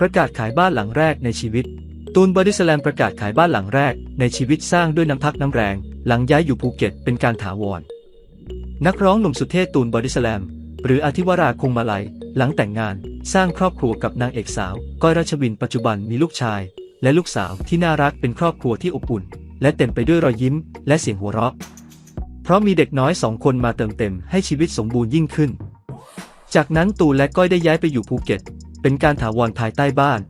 ประกาศขายบ้านหลังแรกในชีวิต ตูนบอดี้สแลมประกาศขายบ้านหลังแรกในชีวิตสร้างด้วยน้ำพักน้ำแรง หลังย้ายอยู่ภูเก็ตเป็นการถาวร นักร้องหนุ่มสุเทพตูนบอดี้สแลมหรืออธิวราคงมาลัย หลังแต่งงานสร้างครอบครัวกับนางเอกสาว ก้อยรัชวินปัจจุบันมีลูกชาย และลูกสาวที่น่ารักเป็นครอบครัวที่อบอุ่น และเต็มไปด้วยรอยยิ้ม และเสียงหัวเราะ เพราะมีเด็กน้อยสองคนมาเติมเต็มให้ชีวิตสมบูรณ์ยิ่งขึ้น จากนั้นตูนและก้อยได้ย้ายไปอยู่ภูเก็ต เป็นการถาวรภายใต้บ้าน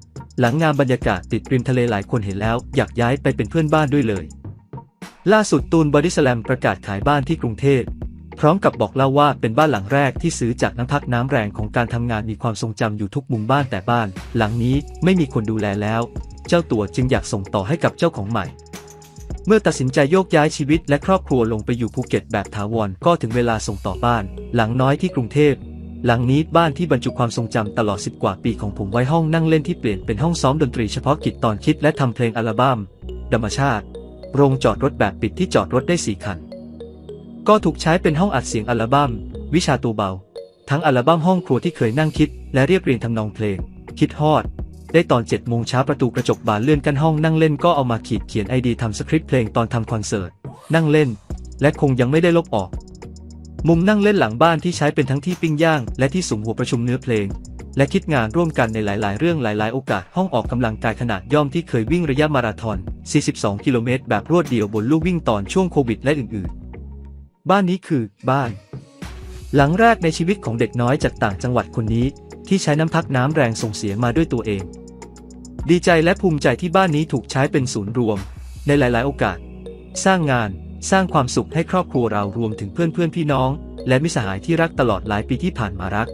หลังงานบรรยากาศติดริมทะเลหลายคนเห็นแล้ว อยากย้ายไปเป็นเพื่อนบ้านด้วยเลย ล่าสุดตูนบอดี้สแลมประกาศขายบ้านที่กรุงเทพพร้อมกับบอกเล่าว่าเป็นบ้านหลังแรกที่ซื้อจากน้ำพักน้ำแรงของการทำงานมีความทรงจำอยู่ทุกมุมบ้านแต่บ้าน หลังนี้ไม่มีคนดูแลแล้ว เจ้าตัวจึงอยากส่งต่อให้กับเจ้าของใหม่ เมื่อตัดสินใจโยกย้ายชีวิตและครอบครัวลงไปอยู่ภูเก็ตแบบถาวรก็ถึงเวลาส่งต่อบ้าน หลังน้อยที่กรุงเทพ หลังนี้บ้านที่บรรจุความทรงจำตลอด 10 กว่าปีของผมไว้ห้องนั่งเล่นที่เปลี่ยนเป็นห้องซ้อมดนตรีเฉพาะกิจตอนคิดและทำเพลงอัลบั้มธรรมชาติ โรงจอดรถแบบปิดที่จอดรถได้สี่คัน ก็ถูกใช้เป็นห้องอัดเสียงอัลบั้ม วิชาตัวเบา ทั้งอัลบั้มห้องครัวที่เคยนั่งคิด และเรียบเรียงทำนองเพลง คิดฮอด ได้ตอน7จ็ดโมงเช้าประตูกระจกบานเลื่อนกันห้องนั่งเล่นก็เอามาขีดเขียนไอดีทำสคริปต์เพลงตอนทำคอนเสิร์ตนั่งเล่น และคงยังไม่ได้ลบออก มุมนั่งเล่นหลังบ้านที่ใช้เป็นทั้งที่ปิ้งย่าง และที่สุมหัวประชุมเนื้อเพลง และคิดงานร่วมกันในหลาย ๆ เรื่องหลาย ๆ โอกาส ห้องออกกำลังกายขนาดย่อมที่เคยวิ่งระยะมาราธอน 42 กิโลเมตร แบบรวดเดียวบนลู่วิ่งตอนช่วงโควิดและอื่น ๆ บ้านนี้คือ บ้าน หลังแรกในชีวิตของเด็กน้อยจากต่างจังหวัดคนนี้ ที่ใช้น้ำพักน้ำแรงส่งเสียมาด้วยตัวเอง ดีใจและภูมิใจที่บ้านนี้ถูกใช้เป็นศูนย์รวม ในหลาย ๆ โอกาส สร้างงาน สร้างความสุขให้ครอบครัวเรารวมถึงเพื่อนเพื่อนพี่น้อง และมิสหายที่รักตลอดหลายปีที่ผ่านมารัก